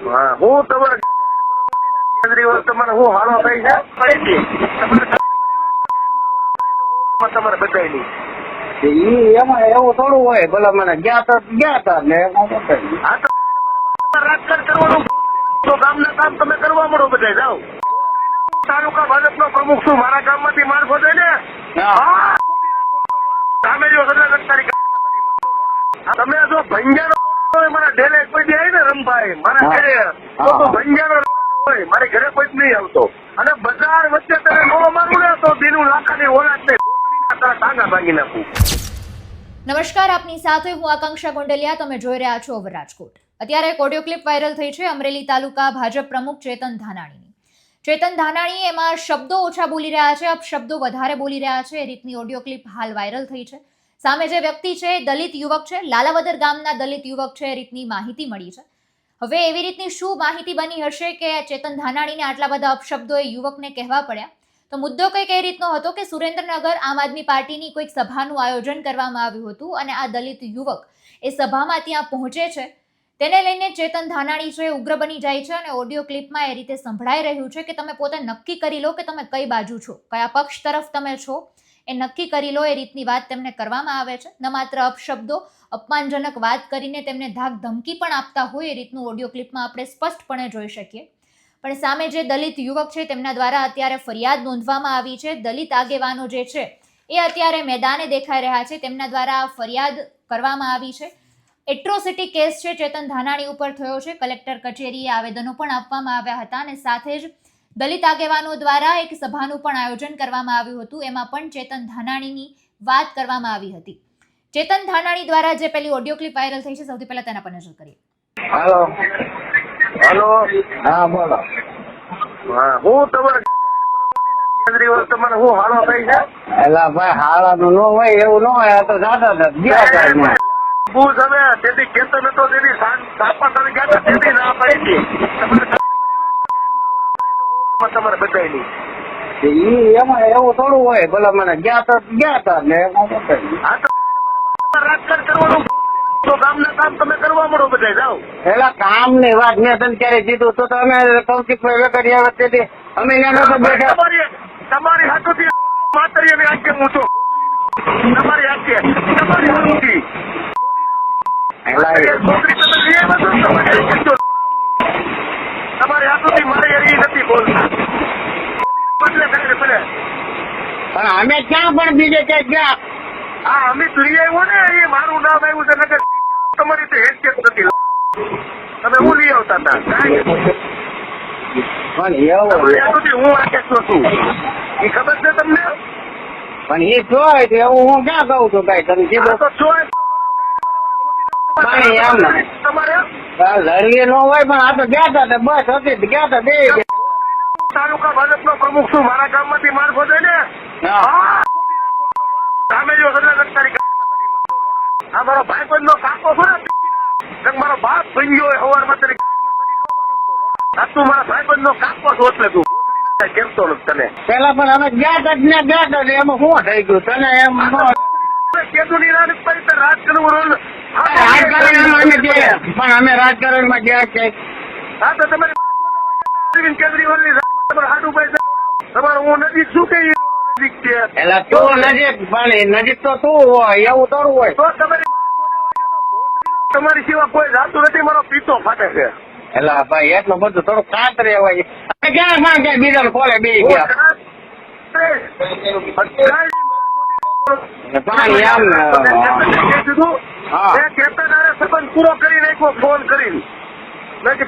હા હું તમારે કેજરીવાલ તમારે હું હાલો થઈ છે? તમારે બતાવી ઈ એમાં એવું થોડું હોય ભલે મને ગયા તો ગયા તા ને એમાં બતાવી તો રાજકારણ કરવાનું તો ગામના કામ તમે કરવા મળો બધા જાઓ. તાલુકા ભાજપનો પ્રમુખ છું મારા ગામમાંથી માણસો છે ને. સામે જો તમે જો ભંજારો મારા ઢેલે કોઈ દે ને રમભાઈ મારા ઘરે તો ભંજારો હોય મારે ઘરે કોઈ નહીં આવતો. અને બજાર વચ્ચે તમે નો મારું ને તો દીનું લાખાની ઓળખ ને ટાંગા ભાંગી નાખું. નમસ્કાર આપની સાથે હું આકાંક્ષા ગોંડલિયા તમે જોઈ રહ્યા છો ઓવર રાજકોટ. અત્યારે એક ઓડિયો ક્લિપ વાયરલ થઈ છે અમરેલી તાલુકા ભાજપ પ્રમુખ ચેતન ધાનાણીની. ચેતન ધાનાણી એમાં શબ્દો ઓછા બોલી રહ્યા છે અપશબ્દો વધારે બોલી રહ્યા છે એ રીતની ઓડિયો ક્લિપ હાલ વાયરલ થઈ છે. સામે જે વ્યક્તિ છે દલિત યુવક છે. લાલાવદર ગામના દલિત યુવક છે, એ રીતની માહિતી મળી છે. હવે એવી રીતની શું માહિતી બની હશે કે ચેતન ધાનાણીને આટલા બધા અપશબ્દો એ યુવકને કહેવા પડ્યા? તો મુદ્દો કંઈક એ રીતનો હતો કે સુરેન્દ્રનગર આમ આદમી પાર્ટીની કોઈક સભાનું આયોજન કરવામાં આવ્યું હતું અને આ દલિત યુવક એ સભામાં ત્યાં પહોંચે છે. તેને લઈને ચેતન ધાનાણી છે ઉગ્ર બની જાય છે અને ઓડિયો ક્લિપમાં એ રીતે સંભળાઈ રહ્યું છે કે તમે પોતે નક્કી કરી લો કે તમે કઈ બાજુ છો? કયા પક્ષ તરફ તમે છો? એ નક્કી કરી લો એ રીતની વાત તેમને કરવામાં આવે છે. ન માત્ર અપશબ્દો, અપમાનજનક વાત કરીને તેમને ધાક ધમકી પણ આપતા હોય એ રીતનું ઓડિયો ક્લિપમાં આપણે સ્પષ્ટપણે જોઈ શકીએ. પણ સામે જે દલિત યુવક છે તેમના દ્વારા અત્યારે ફરિયાદ નોંધવામાં આવી છે. દલિત આગેવાનો જે છે એ અત્યારે મેદાને દેખાઈ રહ્યા છે. તેમના દ્વારા ફરિયાદ કરવામાં આવી છે. એટ્રોસિટી કેસ છે ચેતન ધાનાણી ઉપર થયો છે. કલેક્ટર કચેરીએ આવેદનો પણ આપવામાં આવ્યા હતા અને સાથે જ દલિત આગેવાનો દ્વારા એક સભાનું પણ આયોજન કરવામાં આવ્યું હતું. એમાં પણ ચેતન ધાનાણીની વાત કરવામાં આવી હતી. ચેતન ધાનાણી દ્વારા જે પેલી ઓડિયો ક્લિપ વાયરલ થઈ છે સૌથી પહેલા તેના પર નજર કરીએ. હેલો. હેલો. હા બોલો. હા હું તમારે તમારે હું હાલો થઈ છે? એલા ભાઈ હાળાનું ન હોય એવું ન હોય તો જાતા હતા. હું તમે તેથી કેતો હતો તેથી સાપા તમે ગયા તેથી ના પાડી તમારે તમારે બતાવી ઈ એમાં એવું થોડું હોય ભલે મને ગયા તો ગયા તા ને એમાં બતાવી હા તો રાજકારણ કરવાનું તો કામ તમે કરવા મળો બધા જાઓ. એલા કામની વાત મેં તને ક્યારે કીધું તો તમે કૌશિકભાઈ વેકરિયા વચ્ચે અમે ત્યાં બેઠા તમારી હાથોથી માતરી અને આજ્ઞા હું છું. તમારી આજ્ઞા તમારી હાથોથી. તમારી હાથોથી મારે અમે ક્યાં પણ બીજે ક્યાંક ગયા. હા અમિત ફરી આવ્યો ને એ મારું નામ આવ્યું છે નગર તમારી તો હેસિયત નથી? તમે હું લઈ આવતા હતા? પણ એવું હું આંખે છું છું. એ ખબર છે તમને? પણ એ જોય તો એવું હું ક્યાં કહું છું કઈ? તમે કીધું. છો એમ ને. તમારે લડીએ ન હોય પણ આ તો ગયા તા તે બસ હતી ગયા તા બે. તાલુકા ભાજપનો પ્રમુખ છું મારા ગામમાંથી માણસો છે ને. નો નો પેલા પણ અમે ગયા તા ને ગયા તા એમાં શું થઈ ગયું? તને એમ ન ની રાજકારણ રોલ રાજકારણમાં અમે ગયા માં ગયા છે. હા, તો તમારી કેજરીવાલની રાતમાં તમારે હું નથી શું કે નજીક છે. એટલે તું નજીક પણ નજીક તો તું હોય એવું થોડું હોય. તો તમારી તમારી સિવાય કોઈ જાતું નથી મારો પીતો ફાટે છે. એટલે ભાઈ એટલું બધું થોડું કાત રહેવાય. ક્યાં બીજા કોલે બે ગયા સંબંધ પૂરો કરી નાખ્યો ફોન કરીને.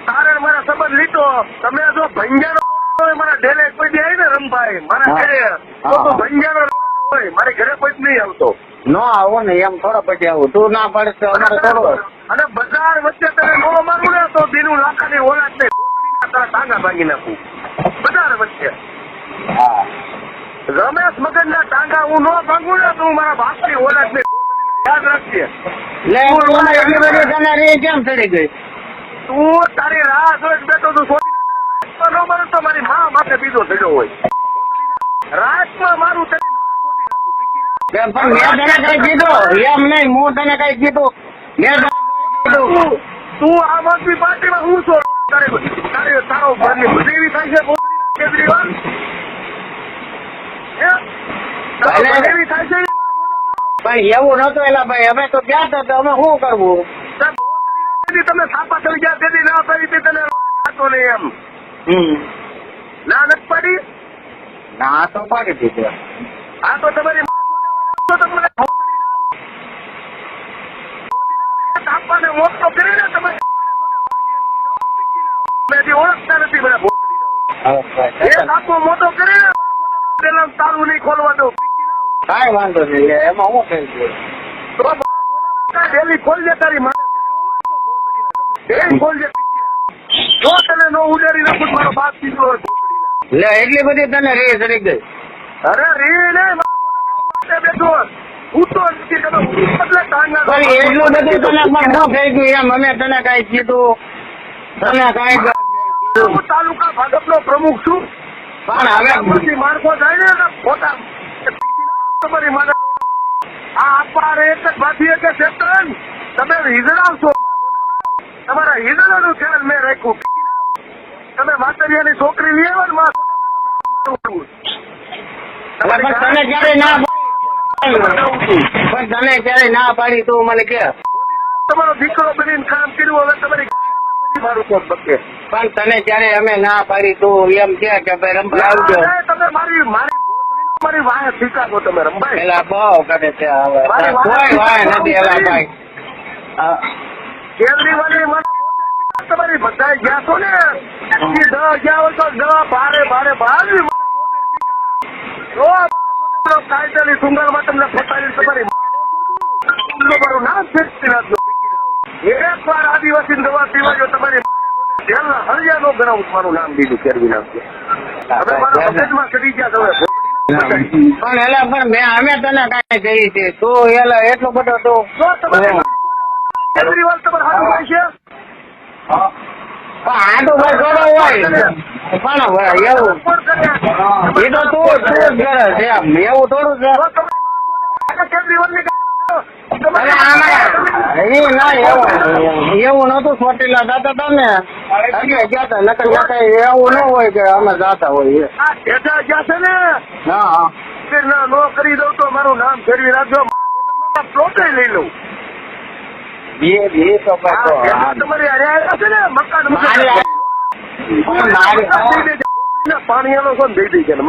તારે મારા સંબંધ લીધો. તમે જો ભંગ્યા મારા ઢેલે કોઈ દે રમભાઈ મારા ઘરે હોય મારે કોઈ નહીં આવતો. નો આવો ને એમ થોડા પછી આવું. તું ના પડશે અમારે થોડો અને બજાર વચ્ચે તમે નો મારું ને તો દીનું લાખાની ઓળખ ને ટાંગા ભાંગી નાખું. બજાર વચ્ચે. હા. રમેશ મગન ના ટાંગા હું નો ભાંગું ને તો હું મારા બાપની ઓળખ ને યાદ રાખજે. કેમ ચડી ગઈ? તું તારી રાહ જોઈ બેઠો તું સોચી નો મારું તો મારી મા માથે બીજો થયો હોય. રાતમાં મારું કેમ પણ મેં તને કઈ કીધું? એમ નહીં હું તને કઈ કીધું? મેં કીધું? તું આમ આદમી પાર્ટીમાં હું છો? તારે તારે તારો ઘરની થાય છે કેજરીવાલ? હે? તારો ભલે. ઘર એવી થાય છે ને? એવું નતું એલા ભાઈ. અમે તો ગયા હતા તો અમે શું કરવું? તમે સાપા ચડી ગયા તેથી ના પડી તને ખાતો નહીં એમ. હમ. ના નથી પાડી? ના તો પાડી દીધો આ તો તમારી કાંઈ વાંધો નહીં એમાં હું થઈ ગયો ખોલજે તારી એ ખોલજે જો તને નો ઉડાડી નાખું મારો બાપ કીધો લે એટલી બધી તને રે ચડી ગઈ અરે રે ને બેઠો તમે એટલે ટાંગા એટલું બધું તને પણ શું થઈ ગયું એમ. અમે તને કાંઈ કીધું તને કાંઈ કીધું. હું તાલુકા ભાજપનો પ્રમુખ છું. પણ હવે માણસો જાય ને તમારી માને આ અપાર એક જ ભાતીય કે ચેતન તમે હિજડા છો તમારા હિજડાનું ધ્યાન મેં રાખ્યું. તમે માતરિયાની છોકરી લઈ આવો ને પણ તને ક્યારે ના પણ તને ક્યારે ના પાડી તું મને કે. તમારો દીકરો બનીને કામ કર્યું હવે તમારી ગાયમાં મારું કોણ બકે પણ તને ક્યારે અમે ના પાડી તું એમ કે કે ભાઈ રમવા આવજો. તમે મારી મારી ભોસડીનો મારી વાહે શીખાવો તમે રમભાઈ પેલા બહુ કરે છે હવે કોઈ વાય નથી એલા ભાઈ તમારી બધા ગયા છો ને? ગયા હોય તો ભારે ભારે ભારે. નામ ફેંકી નાખજો એક વાર આદિવાસી દવા પીવા જો તમારી જેલના હળિયાનો ગણાવું મારું નામ દીધું ફેરવી નાખજો હવે મારા મગજમાં ચડી ગયા તમે પણ એલા પણ મેં અમે તને કાંઈ કહી છે તું એલા એટલો બધો તું કેજરીવાલ તમારે છે ભાઈ થોડો હોય. એવું. એ તો તું તું એવું થોડું ના નતું ચોટીલા દાતા તમે એટલે ગયા તા, નકર જતા એવું ન હોય કે અમે જાતા હોય એ. ગયા છે ને હા. ના, નો કરી દઉં તો મારું નામ ફેરવી રાખજો. પ્લોટે લઈ લઉં. બે તમારી ને? મકાન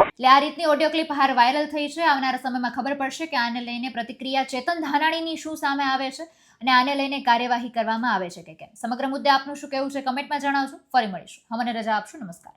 એટલે આ રીતની ઓડિયો ક્લિપ હાર વાયરલ થઈ છે. આવનારા સમયમાં ખબર પડશે કે આને લઈને પ્રતિક્રિયા ચેતન ધાનાણીની શું સામે આવે છે અને આને લઈને કાર્યવાહી કરવામાં આવે છે કે કેમ? સમગ્ર મુદ્દે આપનું શું કહેવું છે કમેન્ટમાં જણાવજો. ફરી મળીશું. અમને રજા આપશો. નમસ્કાર.